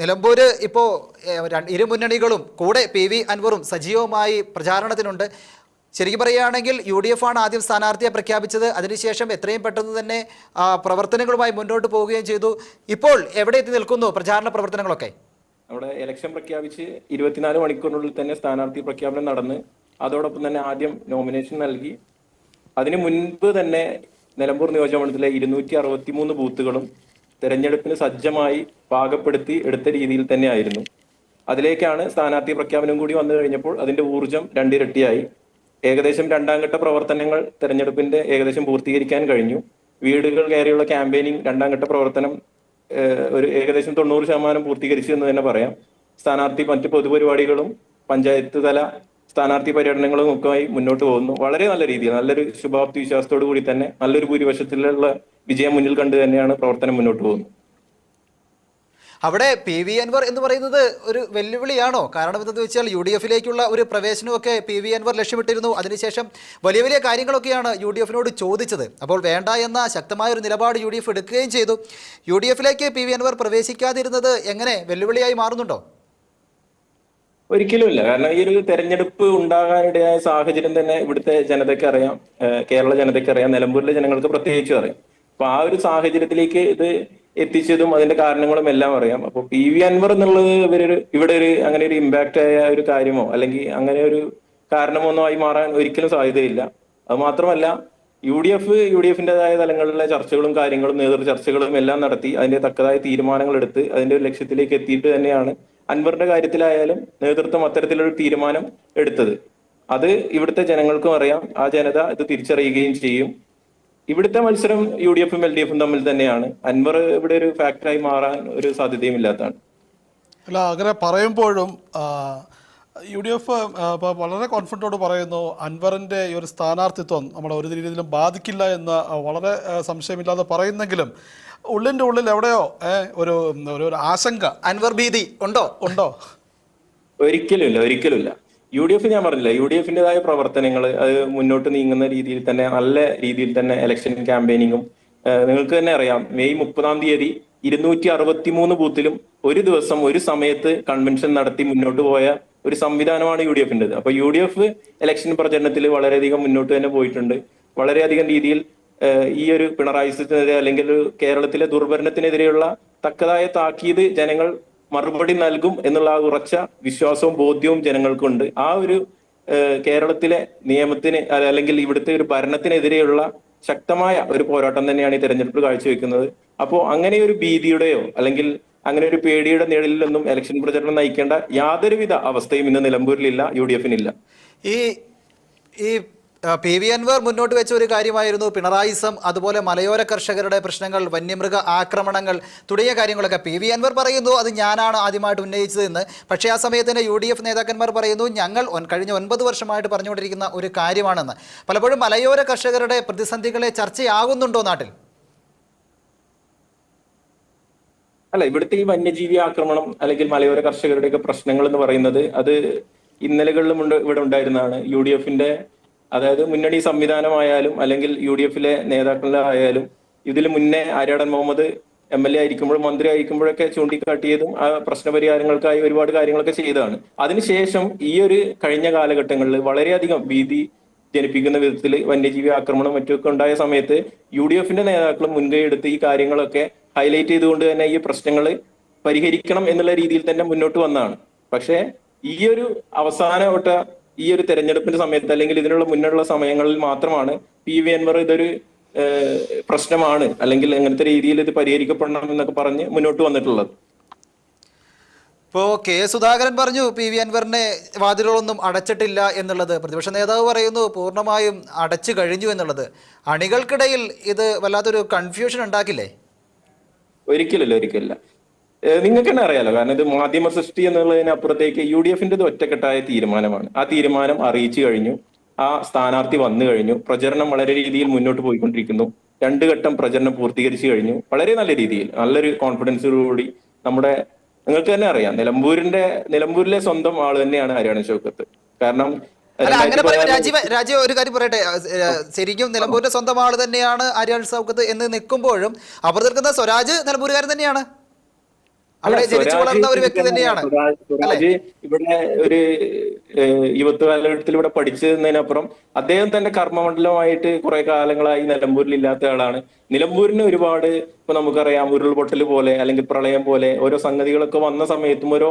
നിലമ്പൂര് ഇപ്പോൾ ഇരു മുന്നണികളും കൂടെ പി വി അൻവറും സജീവമായി പ്രചാരണത്തിനുണ്ട്. ശരിക്കും പറയുകയാണെങ്കിൽ യു ഡി എഫ് ആണ് ആദ്യം സ്ഥാനാർത്ഥിയെ പ്രഖ്യാപിച്ചത്. അതിനുശേഷം എത്രയും പെട്ടെന്ന് തന്നെ പ്രവർത്തനങ്ങളുമായി മുന്നോട്ട് പോവുകയും ചെയ്തു. ഇപ്പോൾ എവിടെ എത്തി നിൽക്കുന്നു പ്രചാരണ പ്രവർത്തനങ്ങളൊക്കെ? അവിടെ ഇലക്ഷൻ പ്രഖ്യാപിച്ച് ഇരുപത്തിനാല് മണിക്കൂറിനുള്ളിൽ തന്നെ സ്ഥാനാർത്ഥി പ്രഖ്യാപനം നടന്ന് അതോടൊപ്പം തന്നെ ആദ്യം നോമിനേഷൻ നൽകി. അതിനു മുൻപ് തന്നെ നിലമ്പൂർ നിയോജകമണ്ഡലത്തിലെ ഇരുന്നൂറ്റി അറുപത്തി മൂന്ന് ബൂത്തുകളും തെരഞ്ഞെടുപ്പിന് സജ്ജമായി പാകപ്പെടുത്തി എടുത്ത രീതിയിൽ തന്നെയായിരുന്നു. അതിലേക്കാണ് സ്ഥാനാർത്ഥി പ്രഖ്യാപനം കൂടി വന്നു കഴിഞ്ഞപ്പോൾ അതിന്റെ ഊർജം രണ്ടിരട്ടിയായി. ഏകദേശം രണ്ടാം ഘട്ട പ്രവർത്തനങ്ങൾ തെരഞ്ഞെടുപ്പിന്റെ ഏകദേശം പൂർത്തീകരിക്കാൻ കഴിഞ്ഞു. വീടുകൾ കയറിയുള്ള ക്യാമ്പയിനിങ് രണ്ടാം ഘട്ട പ്രവർത്തനം ഒരു ഏകദേശം തൊണ്ണൂറ് ശതമാനം പൂർത്തീകരിച്ചു എന്ന് തന്നെ പറയാം. സ്ഥാനാർത്ഥി മറ്റ് പൊതുപരിപാടികളും പഞ്ചായത്ത് തല സ്ഥാനാർത്ഥി പര്യടനങ്ങളും ഒക്കെയായി മുന്നോട്ട് പോകുന്നു. വളരെ നല്ല രീതിയിൽ നല്ലൊരു ശുഭാപ്തി വിശ്വാസത്തോടു കൂടി തന്നെ നല്ലൊരു ഭൂരിപക്ഷത്തിലുള്ള വിജയം മുന്നിൽ കണ്ടു തന്നെയാണ് പ്രവർത്തനം മുന്നോട്ട് പോകുന്നത്. അവിടെ പി വി അൻവർ എന്ന് പറയുന്നത് ഒരു വെല്ലുവിളിയാണോ? കാരണം എന്തെന്ന് വെച്ചാൽ യു ഡി എഫിലേക്കുള്ള ഒരു പ്രവേശനമൊക്കെ പി വി അൻവർ ലക്ഷ്യമിട്ടിരുന്നു. അതിനുശേഷം വലിയ വലിയ കാര്യങ്ങളൊക്കെയാണ് യു ഡി എഫിനോട് ചോദിച്ചത്. അപ്പോൾ വേണ്ട എന്ന ശക്തമായ ഒരു നിലപാട് യു ഡി എഫ് എടുക്കുകയും ചെയ്തു. യു ഡി എഫിലേക്ക് പി വി അൻവർ പ്രവേശിക്കാതിരുന്നത് എങ്ങനെ വെല്ലുവിളിയായി മാറുന്നുണ്ടോ? ഒരിക്കലുമില്ല കാരണം ഈ ഒരു തെരഞ്ഞെടുപ്പ് ഉണ്ടാകാനിടയായ സാഹചര്യം തന്നെ ഇവിടുത്തെ ജനതയ്ക്ക് അറിയാം. കേരള ജനതയ്ക്ക് അറിയാം. നിലമ്പൂരിലെ ജനങ്ങൾക്ക് പ്രത്യേകിച്ചും അറിയാം. അപ്പൊ ആ ഒരു സാഹചര്യത്തിലേക്ക് ഇത് എത്തിച്ചതും അതിന്റെ കാരണങ്ങളും എല്ലാം അറിയാം. അപ്പൊ പി വി അൻവർ എന്നുള്ളത് ഇവരൊരു ഇവിടെ ഒരു അങ്ങനെ ഒരു ഇമ്പാക്റ്റ് ആയ ഒരു കാര്യമോ അല്ലെങ്കിൽ അങ്ങനെ ഒരു കാരണമൊന്നോ ആയി മാറാൻ ഒരിക്കലും സാധ്യതയില്ല. അത് മാത്രമല്ല U D F U D എഫിന്റേതായ തലങ്ങളിലെ ചർച്ചകളും കാര്യങ്ങളും നേതൃ ചർച്ചകളും എല്ലാം നടത്തി അതിന്റെ തക്കതായ തീരുമാനങ്ങൾ എടുത്ത് അതിന്റെ ഒരു ലക്ഷ്യത്തിലേക്ക് എത്തിയിട്ട് തന്നെയാണ് അൻവറിന്റെ കാര്യത്തിലായാലും നേതൃത്വം അത്തരത്തിലൊരു തീരുമാനം എടുത്തത്. അത് ഇവിടുത്തെ ജനങ്ങൾക്കും അറിയാം. ആ ജനത ഇത് തിരിച്ചറിയുകയും ചെയ്യും. ഇവിടുത്തെ മത്സരം യു ഡി എഫും എൽ ഡി എഫും തമ്മിൽ തന്നെയാണ്. അൻവർ ഇവിടെ ഒരു ഫാക്ടറായി മാറാൻ ഒരു സാധ്യതയും ഇല്ലാത്തതാണ്. അല്ല അങ്ങനെ പറയുമ്പോഴും യു ഡി എഫ് വളരെ കോൺഫിഡന്റോട് പറയുന്നു അൻവറിന്റെ ഈ ഒരു സ്ഥാനാർത്ഥിത്വം നമ്മളെ ഒരു രീതിയിലും ബാധിക്കില്ല എന്ന് വളരെ സംശയമില്ലാതെ പറയുന്നെങ്കിലും ഉള്ളിന്റെ ഉള്ളിൽ എവിടെയോ ഒരു ഒരു ആശങ്ക. അൻവർ ഭീതി ഉണ്ടോ? ഉണ്ടോ? ഒരിക്കലും ഇല്ല ഒരിക്കലും ഇല്ല യു ഡി എഫ് ഞാൻ പറഞ്ഞില്ല യു ഡി എഫിന്റെതായ പ്രവർത്തനങ്ങൾ അത് മുന്നോട്ട് നീങ്ങുന്ന രീതിയിൽ തന്നെ നല്ല രീതിയിൽ തന്നെ ഇലക്ഷൻ ക്യാമ്പയിനിങ്ങും നിങ്ങൾക്ക് തന്നെ അറിയാം. മെയ് മുപ്പതാം തീയതി ഇരുന്നൂറ്റി അറുപത്തി മൂന്ന് ബൂത്തിലും ഒരു ദിവസം ഒരു സമയത്ത് കൺവെൻഷൻ നടത്തി മുന്നോട്ട് പോയ ഒരു സംവിധാനമാണ് യു ഡി എഫിന്റെത് അപ്പൊ യു ഡി എഫ് ഇലക്ഷൻ പ്രചരണത്തിൽ വളരെയധികം മുന്നോട്ട് തന്നെ പോയിട്ടുണ്ട്. വളരെയധികം രീതിയിൽ ഈ ഒരു പിണറായി സത്തിനെതിരെ അല്ലെങ്കിൽ കേരളത്തിലെ ദുർഭരണത്തിനെതിരെയുള്ള തക്കതായ താക്കീത് ജനങ്ങൾ മറുപടി നൽകും എന്നുള്ള ആ ഉറച്ച വിശ്വാസവും ബോധ്യവും ജനങ്ങൾക്കുണ്ട്. ആ ഒരു കേരളത്തിലെ നിയമത്തിന് അല്ലെങ്കിൽ ഇവിടുത്തെ ഒരു ഭരണത്തിനെതിരെയുള്ള ശക്തമായ ഒരു പോരാട്ടം തന്നെയാണ് ഈ തെരഞ്ഞെടുപ്പ് കാഴ്ചവെക്കുന്നത്. അപ്പോൾ അങ്ങനെ ഒരു ഭീതിയുടെയോ അല്ലെങ്കിൽ അങ്ങനെ ഒരു പേടിയുടെ നിഴലിലൊന്നും എലക്ഷൻ പ്രചരണം നയിക്കേണ്ട യാതൊരുവിധ അവസ്ഥയും ഇന്ന് നിലമ്പൂരിലില്ല യു ഡി എഫിനില്ല. ഈ ഈ പി വി അൻവർ മുന്നോട്ട് വെച്ച ഒരു കാര്യമായിരുന്നു പിണറായിസം അതുപോലെ മലയോര കർഷകരുടെ പ്രശ്നങ്ങൾ വന്യമൃഗ ആക്രമണങ്ങൾ തുടങ്ങിയ കാര്യങ്ങളൊക്കെ. പി വി അൻവർ പറയുന്നു അത് ഞാനാണ് ആദ്യമായിട്ട് ഉന്നയിച്ചത് എന്ന് പക്ഷേ ആ സമയത്ത് തന്നെ യു ഡി എഫ് നേതാക്കന്മാർ പറയുന്നു ഞങ്ങൾ കഴിഞ്ഞ ഒൻപത് വർഷമായിട്ട് പറഞ്ഞുകൊണ്ടിരിക്കുന്ന ഒരു കാര്യമാണെന്ന്. പലപ്പോഴും മലയോര കർഷകരുടെ പ്രതിസന്ധികളെ ചർച്ചയാകുന്നുണ്ടോ നാട്ടിൽ? അല്ല ഇവിടുത്തെ ഈ വന്യജീവി ആക്രമണം അല്ലെങ്കിൽ മലയോര കർഷകരുടെയൊക്കെ പ്രശ്നങ്ങൾ എന്ന് പറയുന്നത് അത് ഇന്നലകളിലും ഇവിടെ ഉണ്ടായിരുന്നതാണ്. യു ഡി എഫിന്റെ അതായത് മുന്നണി സംവിധാനമായാലും അല്ലെങ്കിൽ യു ഡി എഫിലെ നേതാക്കളിലായാലും ഇതിൽ മുന്നേ Aryadan Muhammad M L A ആയിരിക്കുമ്പോഴും മന്ത്രി ആയിരിക്കുമ്പോഴൊക്കെ ചൂണ്ടിക്കാട്ടിയതും ആ പ്രശ്നപരിഹാരങ്ങൾക്കായി ഒരുപാട് കാര്യങ്ങളൊക്കെ ചെയ്തതാണ്. അതിനുശേഷം ഈ ഒരു കഴിഞ്ഞ കാലഘട്ടങ്ങളിൽ വളരെയധികം ഭീതി ജനിപ്പിക്കുന്ന വിധത്തിൽ വന്യജീവി ആക്രമണം മറ്റുമൊക്കെ ഉണ്ടായ സമയത്ത് യു ഡി എഫിന്റെ നേതാക്കളും മുൻകൈ എടുത്ത് ഈ കാര്യങ്ങളൊക്കെ ഹൈലൈറ്റ് ചെയ്തുകൊണ്ട് തന്നെ ഈ പ്രശ്നങ്ങൾ പരിഹരിക്കണം എന്നുള്ള രീതിയിൽ തന്നെ മുന്നോട്ട് വന്നതാണ്. പക്ഷേ ഈ ഒരു അവസാനവട്ട ഈ ഒരു തെരഞ്ഞെടുപ്പിന്റെ സമയത്ത് അല്ലെങ്കിൽ ഇതിനുള്ള മുന്നുള്ള സമയങ്ങളിൽ മാത്രമാണ് പി വി അൻവർ ഇതൊരു പ്രശ്നമാണ് അല്ലെങ്കിൽ എങ്ങനത്തെ രീതിയിൽ ഇത് പരിഹരിക്കപ്പെടണം എന്നൊക്കെ പറഞ്ഞ് മുന്നോട്ട് വന്നിട്ടുള്ളത്. ഇപ്പോ കെ സുധാകരൻ പറഞ്ഞു പി വി അൻവറിനെ വാതിലുകളൊന്നും അടച്ചിട്ടില്ല എന്നുള്ളത്. പ്രതിപക്ഷ നേതാവ് പറയുന്നു പൂർണമായും അടച്ചു കഴിഞ്ഞു എന്നുള്ളത്. അണികൾക്കിടയിൽ ഇത് വല്ലാത്തൊരു കൺഫ്യൂഷൻ ഉണ്ടാക്കില്ലേ? ഒരിക്കലില്ല ഒരിക്കലില്ല. നിങ്ങൾക്ക് തന്നെ അറിയാലോ. കാരണം ഇത് മാധ്യമ സൃഷ്ടി എന്നുള്ളതിനപ്പുറത്തേക്ക് യു ഡി എഫിന്റെ ഒറ്റക്കെട്ടായ തീരുമാനമാണ്. ആ തീരുമാനം അറിയിച്ചു കഴിഞ്ഞു. ആ സ്ഥാനാർത്ഥി വന്നു കഴിഞ്ഞു. പ്രചരണം വളരെ രീതിയിൽ മുന്നോട്ട് പോയിക്കൊണ്ടിരിക്കുന്നു. രണ്ട് ഘട്ടം പ്രചരണം പൂർത്തീകരിച്ചു കഴിഞ്ഞു. വളരെ നല്ല രീതിയിൽ നല്ലൊരു കോൺഫിഡൻസോടുകൂടി നമ്മുടെ നിങ്ങൾക്ക് തന്നെ അറിയാം. നിലമ്പൂരിന്റെ നിലമ്പൂരിലെ സ്വന്തം ആൾ തന്നെയാണ് ഹരിയാണ ഷൗക്കത്ത് കാരണം അല്ല അങ്ങനെ പറയുമ്പോൾ രാജീവ് രാജീവ് ഒരു കാര്യം പറയട്ടെ. ശരിക്കും നിലമ്പൂരിന്റെ സ്വന്തം ആൾ തന്നെയാണ് ആര്യാൾ സൗക്കത്ത് എന്ന് നിൽക്കുമ്പോഴും അവർ നിൽക്കുന്ന സ്വരാജ് നിലമ്പൂരുകാരൻ തന്നെയാണ്. അവിടെ ജനിച്ചു വളർന്ന ഒരു വ്യക്തി തന്നെയാണ്. ഇവിടെ ഒരു യുവത്വ കാലഘട്ടത്തിൽ ഇവിടെ പഠിച്ചു നിന്നതിനപ്പുറം അദ്ദേഹം തന്നെ കർമ്മമണ്ഡലമായിട്ട് കുറെ കാലങ്ങളായി നിലമ്പൂരിൽ ഇല്ലാത്ത ആളാണ്. നിലമ്പൂരിന് ഒരുപാട് ഇപ്പൊ നമുക്കറിയാം ഉരുൾപൊട്ടൽ പോലെ അല്ലെങ്കിൽ പ്രളയം പോലെ ഓരോ സംഗതികളൊക്കെ വന്ന സമയത്തും ഓരോ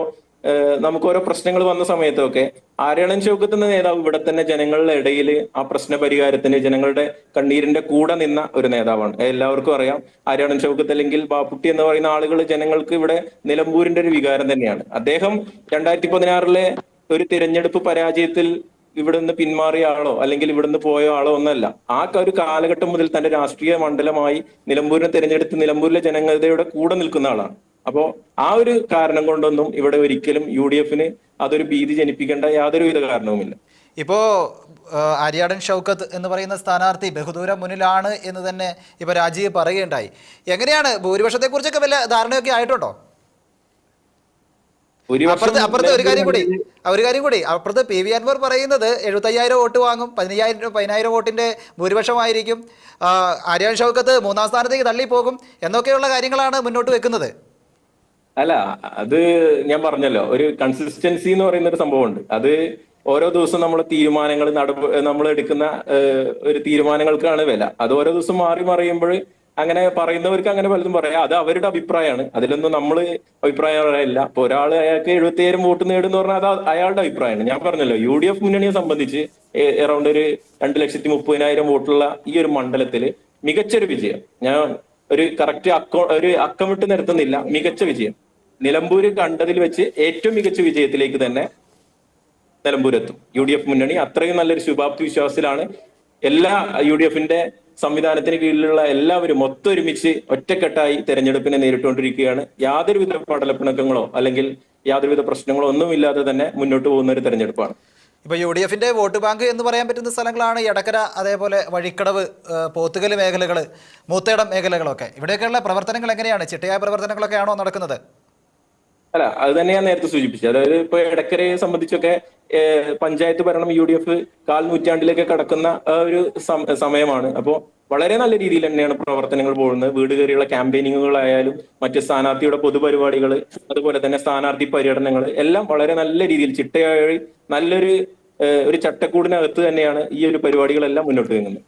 നമുക്ക് ഓരോ പ്രശ്നങ്ങൾ വന്ന സമയത്തൊക്കെ ആര്യണൻ ചൗക്കത്ത് എന്ന നേതാവ് ഇവിടെ തന്നെ ജനങ്ങളുടെ ഇടയിൽ ആ പ്രശ്ന പരിഹാരത്തിന് ജനങ്ങളുടെ കണ്ണീരിന്റെ കൂടെ നിന്ന ഒരു നേതാവാണ്. എല്ലാവർക്കും അറിയാം. ആര്യണൻ ചൗക്കത്ത് അല്ലെങ്കിൽ ബാപ്പുട്ടി എന്ന് പറയുന്ന ആളുകൾ ജനങ്ങൾക്ക് ഇവിടെ നിലമ്പൂരിന്റെ ഒരു വികാരം തന്നെയാണ്. അദ്ദേഹം രണ്ടായിരത്തി പതിനാറിലെ ഒരു തിരഞ്ഞെടുപ്പ് പരാജയത്തിൽ ഇവിടെ നിന്ന് പിന്മാറിയ ആളോ അല്ലെങ്കിൽ ഇവിടെ നിന്ന് പോയ ആളോ ഒന്നല്ല. ആ ഒരു കാലഘട്ടം മുതൽ തന്റെ രാഷ്ട്രീയ മണ്ഡലമായി നിലമ്പൂരിനെ തിരഞ്ഞെടുത്ത് നിലമ്പൂരിലെ ജനങ്ങളുടെ കൂടെ നിൽക്കുന്ന ആളാണ്. അപ്പോ ആ ഒരു കാരണം കൊണ്ടൊന്നും ഇവിടെ ഒരിക്കലും യു ഡി എഫിന് അതൊരു ഭീതി ജനിപ്പിക്കേണ്ട യാതൊരുവിധ കാരണവുമില്ല. ഇപ്പോ അരിയാടൻ ആര്യാടൻ ഷൗക്കത്ത് എന്ന് പറയുന്ന സ്ഥാനാർത്ഥി ബഹുദൂരം മുന്നിലാണ് എന്ന് തന്നെ ഇപ്പൊ രാജീവ് പറയുകയുണ്ടായി. എങ്ങനെയാണ് ഭൂരിപക്ഷത്തെ കുറിച്ചൊക്കെ വല്ല ധാരണയൊക്കെ ആയിട്ടുണ്ടോ? അപ്പുറത്ത് അപ്പുറത്ത് ഒരു കാര്യം കൂടി ഒരു കാര്യം കൂടി അപ്പുറത്ത് പി വി അൻവർ പറയുന്നത് എഴുപത്തയ്യായിരം വോട്ട് വാങ്ങും പതിനയ്യായിരം പതിനായിരം വോട്ടിന്റെ ഭൂരിപക്ഷമായിരിക്കും. ആര്യാൻ ഷൗക്കത്ത് മൂന്നാം സ്ഥാനത്തേക്ക് തള്ളിപ്പോകും എന്നൊക്കെയുള്ള കാര്യങ്ങളാണ് മുന്നോട്ട് വെക്കുന്നത്. അല്ല അത് ഞാൻ പറഞ്ഞല്ലോ ഒരു കൺസിസ്റ്റൻസി എന്ന് പറയുന്ന ഒരു സംഭവമുണ്ട്. അത് ഓരോ ദിവസം നമ്മൾ തീരുമാനങ്ങൾ നട നമ്മൾ എടുക്കുന്ന ഒരു തീരുമാനങ്ങൾക്കാണ് വില. അത് ഓരോ ദിവസം മാറി മറിയുമ്പോൾ അങ്ങനെ പറയുന്നവർക്ക് അങ്ങനെ പലതും പറയാം. അത് അവരുടെ അഭിപ്രായമാണ്. അതിലൊന്നും നമ്മൾ അഭിപ്രായം പറയില്ല ഇപ്പൊ ഒരാൾ അയാൾക്ക് എഴുപത്തിയേഴ് വോട്ട് നേടുന്ന പറഞ്ഞാൽ അത് അയാളുടെ അഭിപ്രായമാണ്. ഞാൻ പറഞ്ഞല്ലോ യു ഡി എഫ് മുന്നണിയെ സംബന്ധിച്ച് എറൗണ്ട് ഒരു രണ്ട് ലക്ഷത്തി മുപ്പതിനായിരം വോട്ടുള്ള ഈ ഒരു മണ്ഡലത്തിൽ മികച്ചൊരു വിജയം. ഞാൻ ഒരു കറക്റ്റ് അക്കൗ ഒരു അക്കമിട്ട് നിരത്തുന്നില്ല മികച്ച വിജയം. നിലമ്പൂര് കണ്ടതിൽ വെച്ച് ഏറ്റവും മികച്ച വിജയത്തിലേക്ക് തന്നെ നിലമ്പൂരെത്തും. യു ഡി എഫ് മുന്നണി അത്രയും നല്ലൊരു ശുഭാപ്തി വിശ്വാസത്തിലാണ് എല്ലാ യു ഡി എഫിന്റെ സംവിധാനത്തിന് കീഴിലുള്ള എല്ലാവരും ഒത്തൊരുമിച്ച് ഒറ്റക്കെട്ടായി തെരഞ്ഞെടുപ്പിനെ നേരിട്ടുകൊണ്ടിരിക്കുകയാണ്. യാതൊരുവിധ പടലപ്പിണക്കങ്ങളോ അല്ലെങ്കിൽ യാതൊരുവിധ പ്രശ്നങ്ങളോ ഒന്നും ഇല്ലാതെ തന്നെ മുന്നോട്ട് പോകുന്ന ഒരു തെരഞ്ഞെടുപ്പാണ്. ഇപ്പൊ യു ഡി എഫിന്റെ വോട്ട് ബാങ്ക് എന്ന് പറയാൻ പറ്റുന്ന സ്ഥലങ്ങളാണ് എടക്കര അതേപോലെ വഴിക്കടവ് പോത്തുകൽ മേഖലകൾ മൂത്തേടം മേഖലകളൊക്കെ. ഇവിടെയൊക്കെയുള്ള പ്രവർത്തനങ്ങൾ എങ്ങനെയാണ്? ചിട്ടയായ പ്രവർത്തനങ്ങളൊക്കെ ആണോ നടക്കുന്നത്? അല്ല അത് തന്നെ ഞാൻ നേരത്തെ സൂചിപ്പിച്ചത്. അതായത് ഇപ്പൊ എടക്കരയെ സംബന്ധിച്ചൊക്കെ പഞ്ചായത്ത് ഭരണം യു ഡി എഫ് കാൽ നൂറ്റാണ്ടിലേക്ക് കടക്കുന്ന ഒരു സമയമാണ്. അപ്പോ വളരെ നല്ല രീതിയിൽ തന്നെയാണ് പ്രവർത്തനങ്ങൾ പോകുന്നത്. വീട് കയറിയുള്ള ക്യാമ്പയിനിങ്ങുകളായാലും മറ്റ് സ്ഥാനാർത്ഥിയുടെ പൊതുപരിപാടികൾ അതുപോലെ തന്നെ സ്ഥാനാർത്ഥി പര്യടനങ്ങൾ എല്ലാം വളരെ നല്ല രീതിയിൽ ചിട്ടയായി നല്ലൊരു ഒരു ചട്ടക്കൂടിനകത്ത് തന്നെയാണ് ഈ ഒരു പരിപാടികളെല്ലാം മുന്നോട്ട് നീങ്ങുന്നത്.